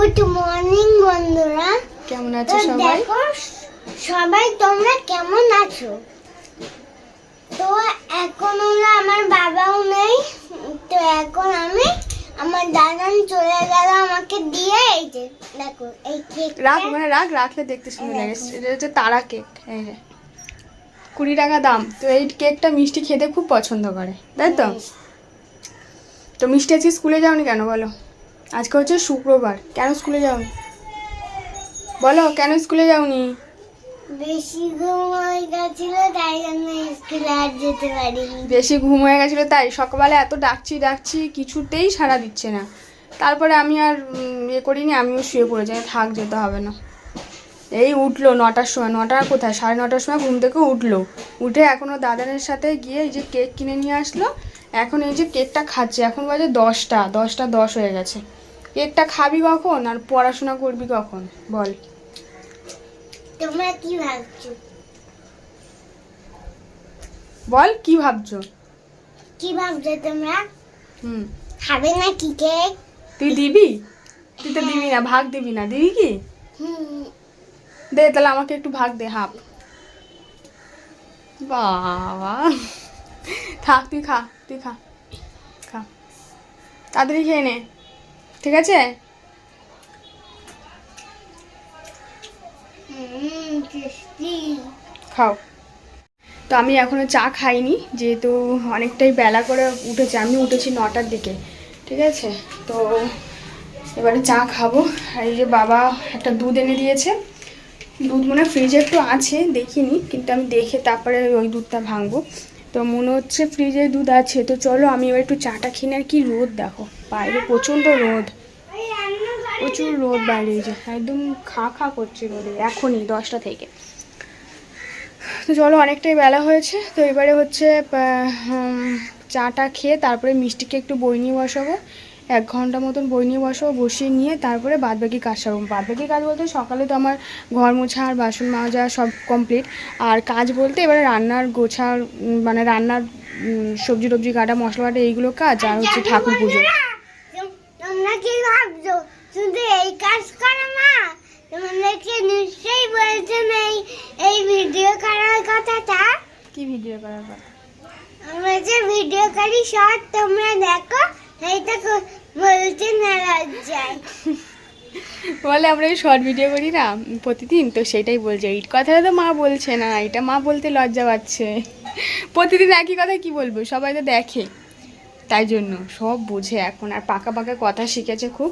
Good morning বন্ধুরা। কেমন আছো সবাই? সবাই তোমরা কেমন আছো? তো এখন হলো আমার বাবাও নেই। তো এখন আমি আমার দাদান চলে গেল আমাকে দিয়ে। এই যে দেখো এই কেক রাখ মানে রাখ রাখলে দেখতে সুন্দর লাগে। এটা হচ্ছে তারা কেক এই যে। কুড়ি টাকা দাম। তো এই কেকটা মিষ্টি খেতে খুব পছন্দ করে তাই তো? তো মিষ্টি আজকে স্কুলে যাওনি কেন বলো? আজকে হচ্ছে শুক্রবার। কেন স্কুলে যাও বলো কেন স্কুলে যাওনি? বেশি ঘুম হয়ে গেছিল তাই জন্য স্কুলে আর যেতে পারিনি। বেশি ঘুম হয়ে গেছিল তাই সকালবেলা এত ডাকছি ডাকছি কিছুতেই সাড়া দিচ্ছে না। তারপরে আমি আর ইয়ে করিনি আমিও শুয়ে পড়েছি থাক যেতে হবে না। এই উঠল নটার সময় নটা কোথায়? সাড়ে নটার সময় ঘুম থেকে উঠল। উঠে এখনও দাদানের সাথে গিয়ে এই যে কেক কিনে নিয়ে আসলো এখন এই যে কেকটা খাচ্ছে এখন বাজে দশটা দশটা দশ হয়ে গেছে। কেকটা খাবি কখন আর পড়াশোনা করবি কখন? বল। তোমরা কি ভাবছ? বল কি ভাবছ? কি ভাবছ তোমরা? হুম। খাবে না কি কেক? তুই দিবি? তুই তো দিবি না ভাগ দিবি না দিবি কি? হুম। দে তাহলে আমাকে একটু ভাগ দে হাফ। বাবা। থাক তুই খা তুই খা। খা। তাড়াতাড়ি খেয়ে নে। ঠিক আছে? খাও। তো আমি এখনও চা খাইনি যেহেতু অনেকটাই বেলা করে উঠেছে আমি উঠেছি নটার দিকে ঠিক আছে? তো এবারে চা খাব। আর এই যে বাবা একটা দুধ এনে দিয়েছে। দুধ মনে হয় ফ্রিজে একটু আছে দেখিনি কিন্তু আমি দেখে তারপরে ওই দুধটা ভাঙবো। তো মনে হচ্ছে ফ্রিজে দুধ আছে, তো চলো আমি এবার একটু চাটা কিনে আর কি রোদ দেখো। বাইরে প্রচণ্ড রোদ। প্রচুর রোদ বাইরে যে, একদম খা খা করছে রোদে, এখনই দশটা থেকে। তো চলো অনেকটাই বেলা হয়েছে, তো এবারে হচ্ছে চাটা খেয়ে তারপরে মিষ্টিকে একটু বই নিয়ে বসাবো। এক ঘণ্টা মতন বই নিয়ে বসাবো বসিয়ে নিয়ে তারপরে বাদবাকি কাজ সারবো বাদবাকি কাজ বলতে সকালে তো আমার ঘর মোছা আর বাসন মাজা সব কমপ্লিট আর কাজ বলতে এবারে রান্নার গোছা মানে রান্নার সবজি টবজি কাটা মশলা কাটা এইগুলো কাজ আর হচ্ছে ঠাকুর পুজো। তোমরা কি ভাবছ? শুধু এই কাজ করো না। তোমাদেরকে নিশ্চয়ই বলছেন এই এই ভিডিও করার কথাটা? কি ভিডিও করার কথা? আমরা যে ভিডিও করি শর্ট তোমরা দেখো। এইটা বলতে না লজ্জায়। বলে আমরা এই শর্ট ভিডিও করি না প্রতিদিন, তো সেটাই বলছে। এই কথাটা তো মা বলছে না, এটা মা বলতে লজ্জা পাচ্ছে। প্রতিদিন একই কথা কি বলব? সবাই তো দেখে। তাই জন্য সব বোঝে এখন, আর পাকা পাকা কথা শিখেছে খুব।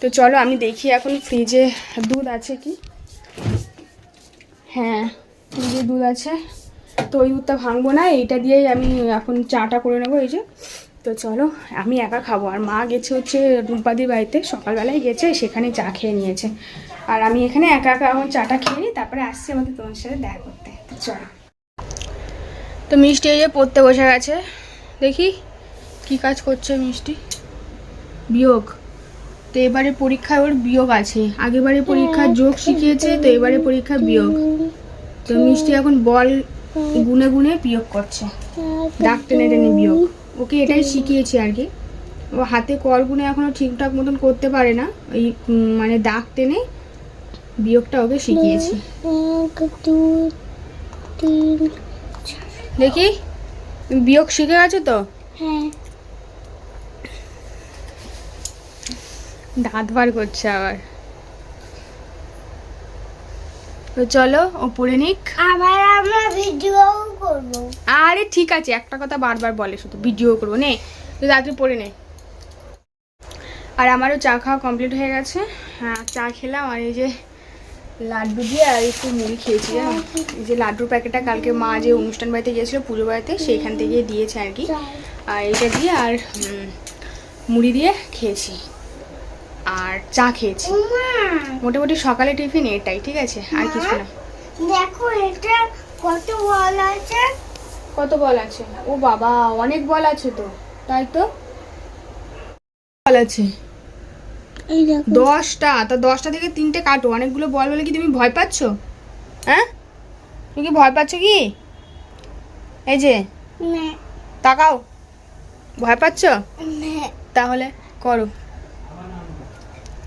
তো চলো, আমি দেখি এখন ফ্রিজে দুধ আছে কি? হ্যাঁ ফ্রিজে দুধ আছে। তো ওই দুধটা ভাঙবো না, এইটা দিয়েই আমি এখন চাটা করে নেব, এই যে। তো চলো, আমি একা খাব। আর মা গেছে হচ্ছে রূপবাদির বাড়িতে, সকালবেলায় গেছে, সেখানে চা খেয়ে নিয়েছে। আর আমি এখানে একা একা এখন চাটা খেয়ে নিই, তারপরে আসছি আমাদের তোমার সাথে দেখা করতে। তো চলো। তো মিষ্টি এই যে পড়তে বসে গেছে। দেখি কি কাজ করছে মিষ্টি। বিয়োগ। তো এবারে পরীক্ষায় ওর বিয়োগ আছে। আগেবারে পরীক্ষা যোগ শিখিয়েছে, তো এবারে পরীক্ষা বিয়োগ। তো মিষ্টি এখন বল গুনে গুনে বিয়োগ করছে। ডাক টেনে টেনে বিয়োগ। ওকে এটাই শিখিয়েছি আর কি। ও হাতে কর গুনে এখনও ঠিকঠাক মতন করতে পারে না। ওই মানে দাগ টেনে বিয়োগটা ওকে শিখিয়েছি। দেখি বিয়োগ শিখে গেছো তো? হ্যাঁ। দাঁত বার করছে আবার। তো চলো ও পড়ে নিক। আবার আমরা ভিডিও করব। আরে ঠিক আছে একটা কথা বারবার বলে শুধু ভিডিও করব নে। তাড়াতাড়ি পড়ে নে। আর আমারও চা খাওয়া কমপ্লিট হয়ে গেছে। হ্যাঁ চা খেলাম আর এই যে লাড্ডু দিয়ে আর একটু মুড়ি খেয়েছি? এই যে লাড্ডুর প্যাকেটটা কালকে মা যে অনুষ্ঠান বাড়িতে গিয়েছিল পুজো বাড়িতে সেইখান থেকে দিয়েছে আর কি। আর এটা দিয়ে আর মুড়ি দিয়ে খেয়েছি। আর চা খেয়েছি। মোটামুটি সকালে টিফিন এটাই ঠিক আছে? আর কিছু না। দেখো এটা কত বল আছে? কত বল আছে? ও বাবা অনেক বল আছে তো। তাই তো? বল আছে। এই দশটা তা দশটা থেকে তিনটে কাটো। অনেকগুলো বল বলে কি তুমি ভয় পাচ্ছ? হ্যাঁ? তুমি কি ভয় পাচ্ছ কি? এই যে তাকাও। ভয় পাচ্ছ? তাহলে করো।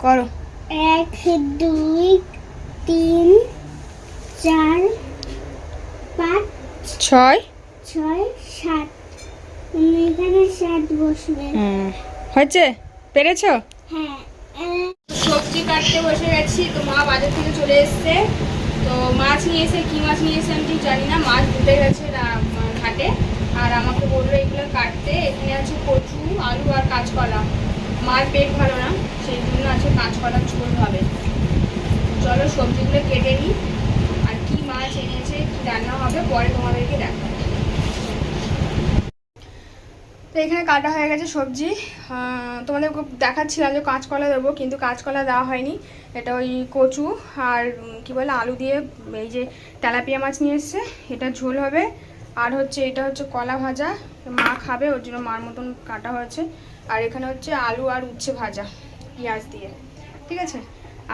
করো। এক দুই তিন চার পাঁচ ছয়। ছয় সাত। এখানে সাত বসবে। হয়েছে? পেরেছ? হ্যাঁ। সবজি কাটতে বসে গেছি তো মা বাজার থেকে চলে এসছে। তো মাছ নিয়ে এসে কি মাছ নিয়ে এসে আমি ঠিক জানি না। মাছ ধুতে গেছে ঘাটে। আর আমাকে বলল এগুলো কাটতে। এখানে আছে কচু আলু আর কাঁচকলা। মার পেট ভালো না, সেই জন্য আছে কাঁচকলা ঝোল হবে। চলো সবজিগুলো কেটে নিই, আর কি মাছ এনেছে, কি রান্না হবে, পরে তোমাদেরকে দেখাবো। তো এখানে কাটা হয়ে গেছে সবজি। তোমাদের দেখাচ্ছিলাম যে কাঁচকলা দেবো, কিন্তু কাঁচকলা দেওয়া হয়নি। এটা ওই কচু আর কি বলে, আলু দিয়ে এই যে তেলাপিয়া মাছ নিয়ে এসছে, এটা ঝোল হবে। আর হচ্ছে, এটা হচ্ছে কলা ভাজা, মা খাবে, ওর জন্য মার মতন কাটা হয়েছে। আর এখানে হচ্ছে আলু আর উচ্ছে ভাজা, পেঁয়াজ দিয়ে, ঠিক আছে?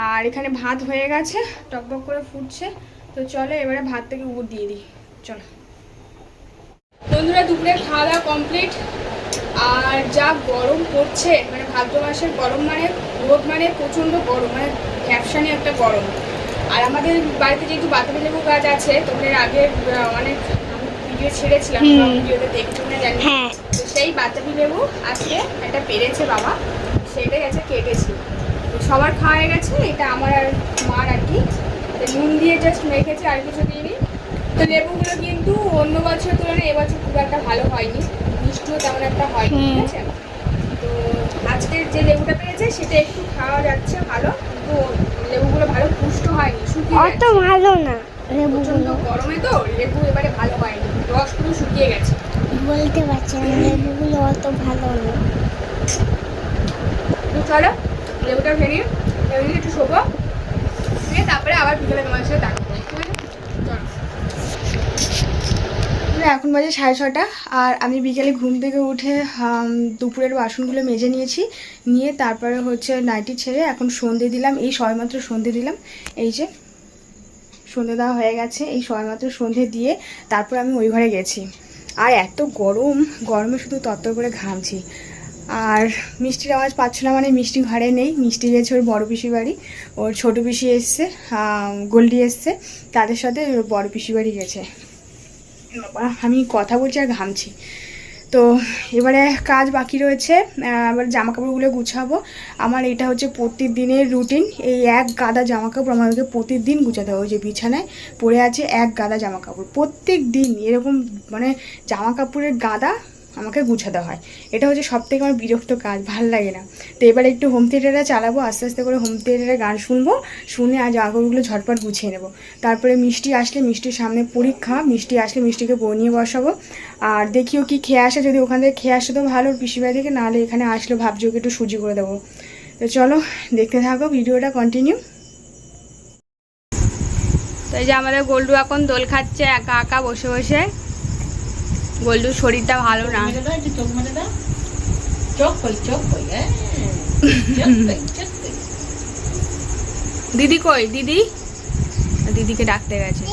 আর এখানে ভাত হয়ে গেছে টকবক করে ফুটছে, তো চলো এবারে ভাত থেকে উপর দিয়ে দিই, চলো। বন্ধুরা, দুপুরে খাওয়া দাওয়া কমপ্লিট আর যা গরম পড়ছে মানে ভাদ্র মাসের গরম মানে রোদ মানে প্রচণ্ড গরম মানে ফ্যাপসানি একটা গরম। আর আমাদের বাড়িতে যেহেতু বাতাবি লেবু গাছ আছে তোমরা আগে অনেক ভিডিও ছেড়েছিলাম হুম। ভিডিওতে দেখছ না জানি হ্যাঁ। তো সেই বাতাবি লেবু আজকে একটা পেরেছে বাবা সেটাই আছে কেটেছি। সবার খাওয়া হয়ে গেছে এটা আমার আর মার আর কি। নুন দিয়ে জাস্ট মেখেছে আর কিছু দিইনি। তো লেবুগুলো কিন্তু অন্য বছরের তুলনায় এবছর খুব একটা ভালো হয়নি মিষ্টিও তেমন একটা হয়নি ঠিক আছে? তো আজকের যে লেবুটা পেয়েছে সেটা একটু খাওয়া যাচ্ছে ভালো কিন্তু লেবুগুলো ভালো পুষ্ট হয়নি শুকিয়ে অত ভালো না প্রচণ্ড গরমে তো লেবু এবারে ভালো রস পুরো শুকিয়ে গেছে। বলতে পারছি না লেবুগুলো অত ভালো না। তো চলো লেবুটা ভেঙে এমনি একটু শোবো। দিয়ে তারপরে আবার বিকেলে তোমার সাথে দেখা এখন বাজে সাড়ে ছটা আর আমি বিকেলে ঘুম থেকে উঠে দুপুরের বাসনগুলো মেজে নিয়েছি। নিয়ে তারপরে হচ্ছে নাইটি ছেড়ে এখন সন্ধে দিলাম এই সবেমাত্র সন্ধে দিলাম। এই যে সন্ধে দেওয়া হয়ে গেছে, এই সবেমাত্র সন্ধে দিয়ে তারপর আমি ওই ঘরে গেছি। আর এত গরম, গরমে শুধু তত্তর করে ঘামছি। আর মিষ্টির আওয়াজ পাচ্ছ না মানে মিষ্টি ঘরে নেই, মিষ্টি গেছে ওর বড় পিসি বাড়ি। ওর ছোট পিসি এসছে গোল্ডি এসছে, তাদের সাথে ওর বড় পিসি বাড়ি গেছে। আমি কথা বলছি আর ঘামছি। তো এবারে কাজ বাকি রয়েছে এবার জামা কাপড়গুলো গুছাবো। আমার এটা হচ্ছে প্রতিদিনের রুটিন এই এক গাদা জামা কাপড় আমাদেরকে প্রতিদিন গুছাতে হবে যে বিছানায় পড়ে আছে এক গাদা জামা কাপড় প্রত্যেক দিন এরকম মানে জামাকাপড়ের গাদা আমাকে গুছাতে হয়। এটা হচ্ছে সব থেকে আমার বিরক্ত কাজ, ভালো লাগে না। তো এবার একটু হোম থিয়েটারে চালাবো, আস্তে আস্তে করে হোম থিয়েটারে গান শুনব, শুনে আর কাপড়গুলো ঝটপট গুছিয়ে নেব। তারপরে মিষ্টি আসলে মিষ্টির সামনে পরীক্ষা, মিষ্টি আসলে মিষ্টিকে নিয়ে বসাবো। আর দেখিও কি খেয়ে আসে, যদি ওখান থেকে খেয়ে আসে তো ভালো, ওর পিসিবাড়ি থেকে, নাহলে এখানে আসলে ভাবছি ওকে একটু সুজি করে দেবো। তো চলো, দেখতে থাকো, ভিডিওটা কন্টিনিউ তো এই যে আমাদের গোল্ডু এখন দোল খাচ্ছে, একা একা বসে বসে। গোল্ডুর শরীরটা ভালো না। হ্যাঁ। দিদি কই? দিদি? দিদিকে ডাকতে গেছে।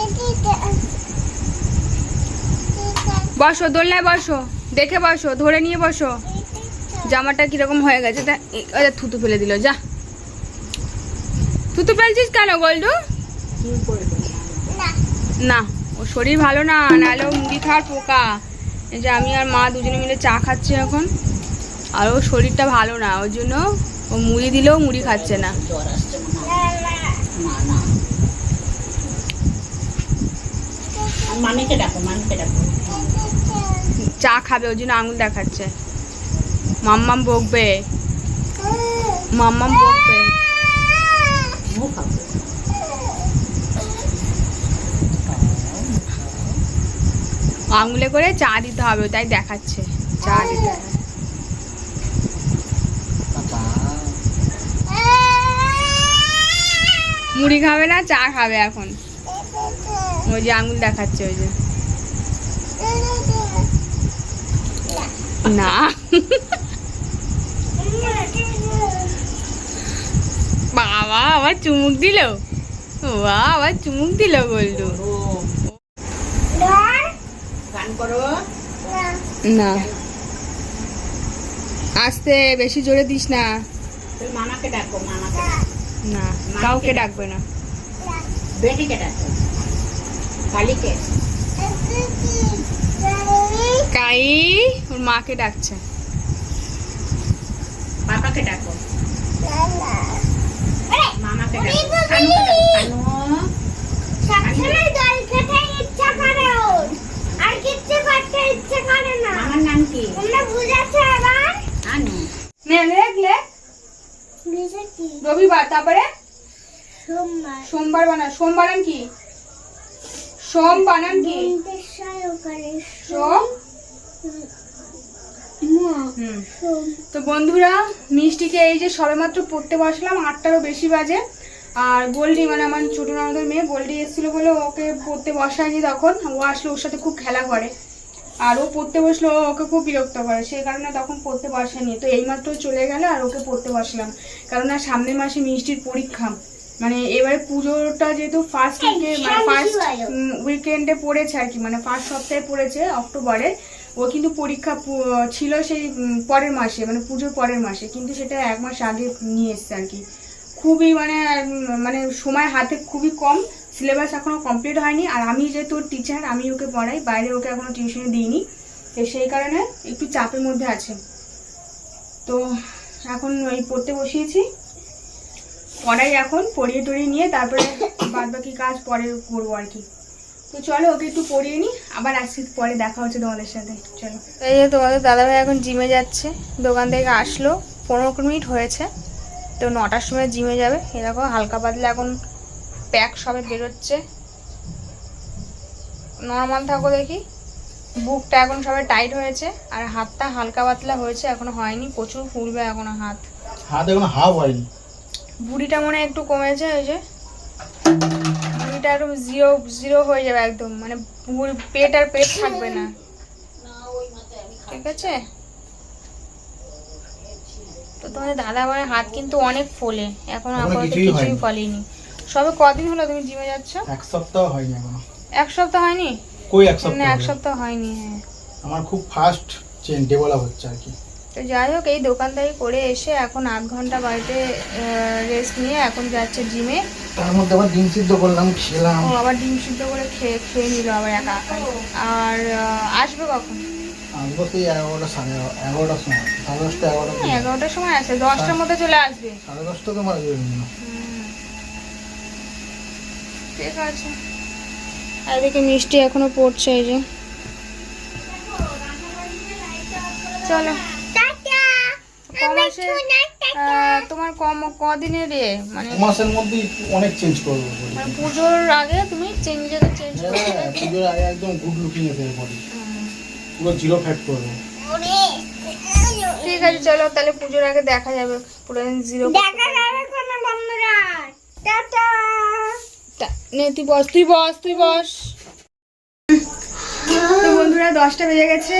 বসো দোলনায় বসো দেখে বসো ধরে নিয়ে বসো। জামাটা কীরকম হয়ে গেছে তা থুতু ফেলে দিল যা। থুতু ফেলছিস কেন গোল্ডু? না ও শরীর ভালো না নাহলে মুড়ি খাওয়ার পোকা। এই যে আমি আর মা দুজনে মিলে চা খাচ্ছি এখন। আর ওর শরীরটা ভালো না ওর জন্য ও মুড়ি দিলেও মুড়ি খাচ্ছে না। চা খাবে ওই জন্য আঙুল দেখাচ্ছে। মাম্মাম বকবে। মাম্মাম বকবে মুখ খাব আঙুলে করে চা দিতে হবে তাই দেখাচ্ছে। চা দিতে। মুড়ি খাবে না, চা খাবে এখন। ওই যে আঙুল দেখাচ্ছে, ওই যে। না। বাবা, আবার চুমুক দিল? বাবা, আবার চুমুক দিল বললু। করো? না। আসতে বেশি জোরে দিস না। মামাকে ডাকো মামাকে না। কাউকে ডাকবে না। বেটিকে ডাকো। কালীকে। কাই ওর মাকে ডাকছে। পাপাকে ডাকো। মামাকে ডাকো। কিচ্ছু করতে ইচ্ছে করে না। মামার নাম কি? তোমরা বুঝেছ এবার? আনু নে লেখ লেখ বুঝেছি। রবিবার তারপরে? সোমবার। সোমবার বানান কি? সোম বানান কি? সোম। তো বন্ধুরা মিষ্টিকে এই যে সবেমাত্র পড়তে বসলাম আটটারও বেশি বাজে। আর গোল্ডি মানে আমার ছোট ননদের মেয়ে, গোল্ডি এসেছিল বলে ওকে পড়তে বসায়নি তখন। ও আসলে ওর সাথে খুব খেলা করে। আর ও পড়তে বসল ওকে খুব বিরক্ত করে। সেই কারণে তখন পড়তে বসায়নি তো এইমাত্র চলে গেল আর ওকে পড়তে বসলাম। কারণ আর সামনের মাসে মিষ্টির পরীক্ষা। মানে এবারে পুজোটা যেহেতু ফার্স্ট উইকে মানে ফার্স্ট উইকেন্ডে পড়েছে আর কি। মানে ফার্স্ট সপ্তাহে পড়েছে অক্টোবরে। ও কিন্তু পরীক্ষা ছিল সেই পরের মাসে মানে পুজোর পরের মাসে। কিন্তু সেটা এক মাস আগে নিয়ে এসছে আর কি। খুবই মানে মানে সময় হাতে খুবই কম। সিলেবাস এখনও কমপ্লিট হয়নি। আর আমি যেহেতু টিচার আমি ওকে পড়াই। বাইরে ওকে এখনও টিউশনে দিইনি। তো সেই কারণে একটু চাপের মধ্যে আছে। তো এখন ওই পড়তে বসিয়েছি। পড়াই এখন, পড়িয়ে টড়িয়ে নিয়ে তারপরে বাদ বাকি কাজ পরে করব আর কি। তো চলো ওকে একটু পড়িয়ে নিই। আবার আসছি পরে দেখা হচ্ছে তোমাদের সাথে। চলো। এই যে তোমাদের দাদাভাই এখন জিমে যাচ্ছে। দোকান থেকে আসলো। পনেরো মিনিট হয়েছে। তো নটার সময় জিমে যাবে। এ দেখো হালকা পাতলা এখন প্যাক সবে বেরোচ্ছে নর্মাল থাকো দেখি। বুকটা এখন সবে টাইট হয়েছে আর হাতটা হালকা পাতলা হয়েছে এখনও হয়নি প্রচুর ফুলবে এখনও হাত। হাত এখন হাফ হয়নি। বুড়িটা মনে হয় একটু কমেছে ওই যে। বুড়িটা একদম জিরো জিরো হয়ে যাবে একদম মানে বুড়ি পেট আর পেট থাকবে না। ঠিক আছে? তোমাদের দাদা আমার হাত কিন্তু অনেক ফোলে। এখন আপাতত কিছুই ফলেনি। সবে কদিন হলো তুমি জিমে যাচ্ছ? এক সপ্তাহ হয়নি এখনও। এক সপ্তাহ হয়নি? কই এক সপ্তাহ না এক সপ্তাহ হয়নি হ্যাঁ। আমার খুব ফাস্ট চেন ডেভেলপ হচ্ছে আর কি। তো যাই হোক এই দোকানদারি করে এসে এখন আধ ঘণ্টা বাড়িতে রেস্ট নিয়ে এখন যাচ্ছে জিমে। তার মধ্যে আবার ডিম সিদ্ধ করলাম খেলাম। ও আবার ডিম সিদ্ধ করে খেয়ে খেয়ে নিল আবার একা আর আসবে কখন? এগারোটা সাড়ে এগারোটার সময় সাড়ে দশটা এগারোটা হ্যাঁ, এগারোটার সময় আসে দশটার মধ্যে চলে আসবে। সাড়ে দশটা তো মারা যাবে ঠিক আছে। এদিকে মিষ্টি এখনও পড়ছে এই যে। চলো। তোমার কম কদিনের রে? মানে মাসের মধ্যেই অনেক চেঞ্জ করব মানে। পুজোর আগে তুমি চেঞ্জ চেঞ্জ করবে হ্যাঁ পুজোর আগে একদম গুড লুকিং এসে বডি পুরো জিরো ফ্যাট করব ঠিক আছে চলো তাহলে পুজোর আগে দেখা যাবে। পুরো জিরো দেখা যাবে কোনো বন্ধুরা। টাটা। নে তুই বস তুই বস তুই বস। তো বন্ধুরা দশটা বেজে গেছে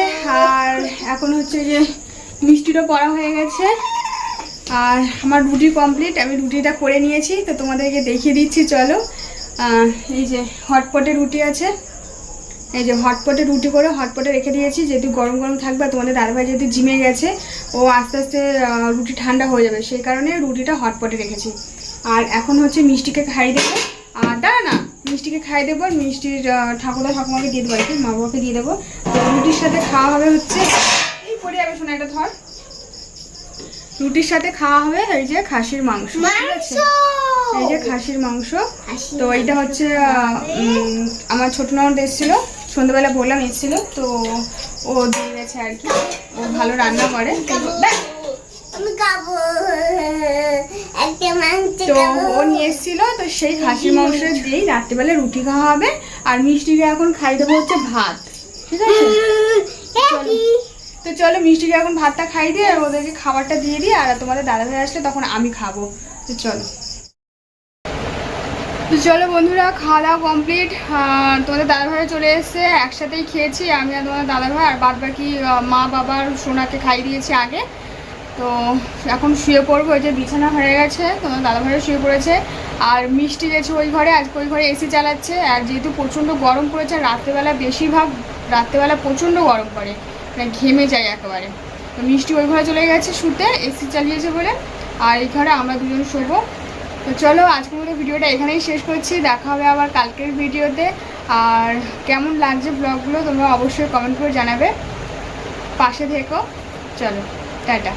আর এখন হচ্ছে যে মিষ্টিটা পড়া হয়ে গেছে। আর আমার রুটি কমপ্লিট আমি রুটিটা করে নিয়েছি তো তোমাদেরকে দেখিয়ে দিচ্ছি চলো। আহ, এই যে হটপটে রুটি আছে। এই যে হটপটে রুটি করে হটপটে রেখে দিয়েছি যেহেতু গরম গরম থাকবে আর তোমাদের দাদাভাই যেহেতু জিমে গেছে ও আস্তে আস্তে রুটি ঠান্ডা হয়ে যাবে সেই কারণে রুটিটা হটপটে রেখেছি। আর এখন হচ্ছে মিষ্টিকে খাইয়ে দেবো। আর দাঁড়া না মিষ্টিকে খাইয়ে দেবো আর মিষ্টির ঠাকুরদা ঠাকুমাকে দিয়ে দেবো আর কি মা বাবাকে দিয়ে দেবো। তো রুটির সাথে খাওয়া হবে হচ্ছে এই পরে যাবে শোনা এটা ধর। রুটির সাথে খাওয়া হবে এই যে খাসির মাংস ঠিক আছে? এই যে খাসির মাংস। তো এইটা হচ্ছে আমার ছোট ননদ এসেছিল। সন্ধ্যেবেলা বললাম এসেছিল তো ও দিয়ে গেছে আর কি। ও ভালো রান্না করে। তো ও নিয়ে এসেছিল তো সেই খাসির মাংস দিয়েই রাত্রিবেলা রুটি খাওয়া হবে। আর মিষ্টিকে এখন খাই দেবো হচ্ছে ভাত। ঠিক আছে? তো চলো মিষ্টিকে এখন ভাতটা খাই দিয়ে আর ওদেরকে খাবারটা দিয়ে দিই আর তোমাদের দাদা ভাই আসলে তখন আমি খাব। তো চলো। চলো বন্ধুরা খাওয়া দাওয়া কমপ্লিট তোমাদের দাদা ভাই চলে এসেছে, একসাথেই খেয়েছি, আমি আর তোমাদের দাদা ভাই আর বাদ বাকি মা বাবার সোনাকে খাই দিয়েছি আগে। তো এখন শুয়ে পড়ব ওই যে বিছানা হয়ে গেছে তোমার দাদা ভাইও শুয়ে পড়েছে। আর মিষ্টি গেছে ওই ঘরে, আজকে ওই ঘরে এসি চালাচ্ছে, আর যেহেতু প্রচণ্ড গরম পড়েছে, আর রাত্রেবেলা বেশিরভাগ, রাত্রেবেলা প্রচণ্ড গরম পড়ে মানে ঘেমে যায় একেবারে। তো মিষ্টি ওই ঘরে চলে গেছে শুতে, এসি চালিয়েছে বলে, আর এই ঘরে আমরা দুজন শোবো। তো চলো, আজকের মতো ভিডিওটা এখানেই শেষ করছি। দেখা হবে আবার কালকের ভিডিওতে। আর কেমন লাগছে ব্লগগুলো তোমরা অবশ্যই কমেন্ট করে জানাবে। পাশে থেকো। চলো, টাটা।